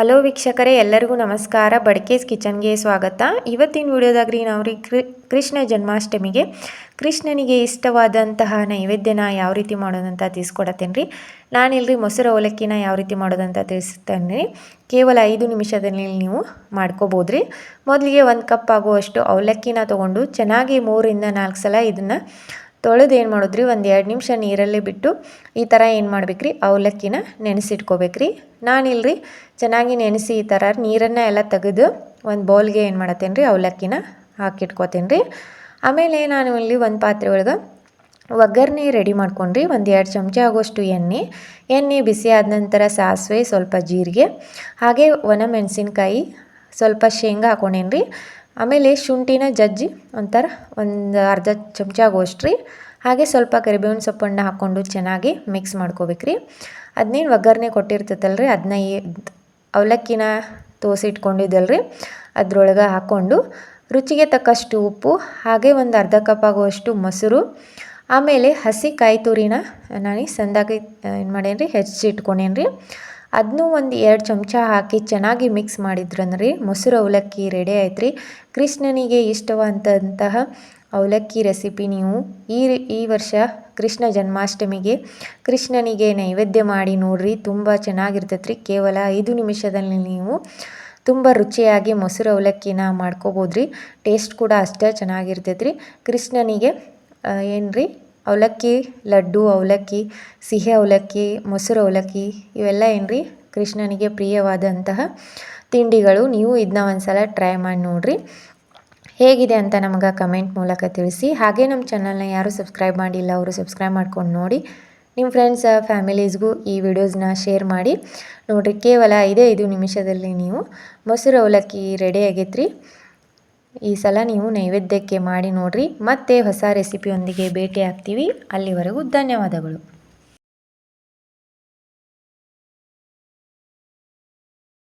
Hello ವೀಕ್ಷಕರೇ, ಎಲ್ಲರಿಗೂ ನಮಸ್ಕಾರ. ಬಡ್ಕೇಸ್ ಕಿಚನ್ಗೆ ಸ್ವಾಗತ. ಇವತ್ತಿನ ವಿಡಿಯೋದಾಗ್ರಿ ನಾವು ರೀ ಕೃಷ್ಣ ಜನ್ಮಾಷ್ಟಮಿಗೆ. ಕೃಷ್ಣನಿಗೆ ಇಷ್ಟವಾದಂತಹ ನೈವೇದ್ಯನ ಯಾವ ರೀತಿ ಮಾಡೋದಂತ ತಿಳಿಸ್ಕೊಡತ್ತೇನೆ ರೀ. ನಾನಿಲ್ರಿ ಮೊಸರು ಅವಲಕ್ಕಿನ ಯಾವ ರೀತಿ ಮಾಡೋದಂತ ತಿಳಿಸ್ತೇನೆ ರೀ. ಕೇವಲ ಐದು ನಿಮಿಷದಲ್ಲಿ ನೀವು ಮಾಡ್ಕೋಬೋದು ರೀ. ಮೊದಲಿಗೆ ಒಂದು ಕಪ್ ಆಗುವಷ್ಟು ಅವಲಕ್ಕಿನ ತೊಗೊಂಡು ಚೆನ್ನಾಗಿ ಮೂರಿಂದ ನಾಲ್ಕು ಸಲ ಇದನ್ನು ತೊಳೆದು ಏನು ಮಾಡಿದ್ರಿ? ಒಂದು ಎರಡು ನಿಮಿಷ ನೀರಲ್ಲೇ ಬಿಟ್ಟು ಈ ಥರ ಏನು ಮಾಡ್ಬೇಕ್ರಿ? ಅವಲಕ್ಕಿನ ನೆನೆಸಿಟ್ಕೋಬೇಕ್ರಿ. ನಾನಿಲ್ರಿ, ಚೆನ್ನಾಗಿ ನೆನೆಸಿ ಈ ಥರ ನೀರನ್ನು ಎಲ್ಲ ತೆಗೆದು ಒಂದು ಬೌಲ್ಗೆ ಏನು ಮಾಡತ್ತೇನೆ ರೀ ಅವಲಕ್ಕಿನ ಹಾಕಿಟ್ಕೋತೇನೆ ರೀ ಆಮೇಲೆ ನಾನು ಇಲ್ಲಿ ಒಂದು ಪಾತ್ರೆ ಒಳಗೆ ಒಗ್ಗರಣೆ ರೆಡಿ ಮಾಡ್ಕೊಂಡ್ರಿ. ಒಂದು ಎರಡು ಚಮಚ ಆಗೋಷ್ಟು ಎಣ್ಣೆ. ಎಣ್ಣೆ ಬಿಸಿ ಆದ ನಂತರ ಸಾಸಿವೆ ಸ್ವಲ್ಪ ಜೀರಿಗೆ. ಹಾಗೆ ಒಣ ಮೆಣಸಿನ್ಕಾಯಿ ಸ್ವಲ್ಪ ಶೇಂಗಾ ಹಾಕೊಂಡೇನಿ ರೀ ಆಮೇಲೆ ಶುಂಠಿನ ಜಜ್ಜಿ, ಒಂಥರ ಒಂದು ಅರ್ಧ ಚಮಚ ಆಗುವಷ್ಟು ರೀ. ಹಾಗೆ ಸ್ವಲ್ಪ ಕರಿಬೇವಿನ ಸೊಪ್ಪನ್ನು ಹಾಕ್ಕೊಂಡು ಚೆನ್ನಾಗಿ ಮಿಕ್ಸ್ ಮಾಡ್ಕೋಬೇಕ್ರಿ ಅದನ್ನೇನು ಒಗ್ಗರಣೆ ರೀ ಅದನ್ನ ಅವಲಕ್ಕಿನ ತೋಸಿಟ್ಕೊಂಡಿದ್ದಲ್ರಿ ಅದ್ರೊಳಗೆ ಹಾಕ್ಕೊಂಡು ರುಚಿಗೆ ತಕ್ಕಷ್ಟು ಉಪ್ಪು, ಹಾಗೆ ಒಂದು ಅರ್ಧ ಕಪ್ ಆಗುವಷ್ಟು ಮೊಸರು, ಆಮೇಲೆ ಹಸಿ ಕಾಯಿ ತುರಿನ ನಾನು ಸಂದಾಗಿ ಏನು ಮಾಡೇನಿ ರೀ ಹೆಚ್ಚಿಟ್ಕೊಂಡೇನಿ ರೀ ಅದನ್ನೂ ಒಂದು ಎರಡು ಚಮಚ ಹಾಕಿ ಚೆನ್ನಾಗಿ ಮಿಕ್ಸ್ ಮಾಡಿದ್ರಂದ್ರಿ. ಮೊಸರು ಅವಲಕ್ಕಿ ರೆಡಿ ಆಯ್ತು ರೀ ಕೃಷ್ಣನಿಗೆ ಇಷ್ಟವಾದಂತಹ ಅವಲಕ್ಕಿ ರೆಸಿಪಿ ನೀವು ಈ ಈ ವರ್ಷ ಕೃಷ್ಣ ಜನ್ಮಾಷ್ಟಮಿಗೆ ಕೃಷ್ಣನಿಗೆ ನೈವೇದ್ಯ ಮಾಡಿ ನೋಡ್ರಿ. ತುಂಬ ಚೆನ್ನಾಗಿರ್ತೈತೆ ರೀ ಕೇವಲ ಐದು ನಿಮಿಷದಲ್ಲಿ ನೀವು ತುಂಬ ರುಚಿಯಾಗಿ ಮೊಸರು ಅವಲಕ್ಕಿನ ಮಾಡ್ಕೋಬೋದು ರೀ ಟೇಸ್ಟ್ ಕೂಡ ಅಷ್ಟೇ ಚೆನ್ನಾಗಿರ್ತೈತೆ ರೀ ಕೃಷ್ಣನಿಗೆ ಏನು ರೀ ಅವಲಕ್ಕಿ, ಲಡ್ಡು ಅವಲಕ್ಕಿ, ಸಿಹಿ ಅವಲಕ್ಕಿ, ಮೊಸರು ಅವಲಕ್ಕಿ, ಇವೆಲ್ಲ ಏನು ರೀ ಕೃಷ್ಣನಿಗೆ ಪ್ರಿಯವಾದಂತಹ ತಿಂಡಿಗಳು. ನೀವು ಇದನ್ನ ಒಂದು ಸಲ ಟ್ರೈ ಮಾಡಿ ನೋಡಿರಿ. ಹೇಗಿದೆ ಅಂತ ನಮಗೆ ಕಮೆಂಟ್ ಮೂಲಕ ತಿಳಿಸಿ. ಹಾಗೆ ನಮ್ಮ ಚಾನಲ್ನ ಯಾರು ಸಬ್ಸ್ಕ್ರೈಬ್ ಮಾಡಿಲ್ಲ, ಅವರು ಸಬ್ಸ್ಕ್ರೈಬ್ ಮಾಡ್ಕೊಂಡು ನೋಡಿ. ನಿಮ್ಮ ಫ್ರೆಂಡ್ಸ್ ಫ್ಯಾಮಿಲೀಸ್ಗೂ ಈ ವಿಡಿಯೋಸ್ನ ಶೇರ್ ಮಾಡಿ. ನೋಡಿರಿ, ಕೇವಲ ಇದೇ ಐದು ನಿಮಿಷದಲ್ಲಿ ನೀವು ಮೊಸರು ಅವಲಕ್ಕಿ ರೆಡಿ ಆಗೈತ್ರಿ. ಈ ಸಲ ನೀವು ನೈವೇದ್ಯಕ್ಕೆ ಮಾಡಿ ನೋಡಿರಿ. ಮತ್ತೆ ಹೊಸ ರೆಸಿಪಿಯೊಂದಿಗೆ ಭೇಟಿ ಆಗ್ತೀವಿ ಅಲ್ಲಿವರೆಗೂ ಧನ್ಯವಾದಗಳು.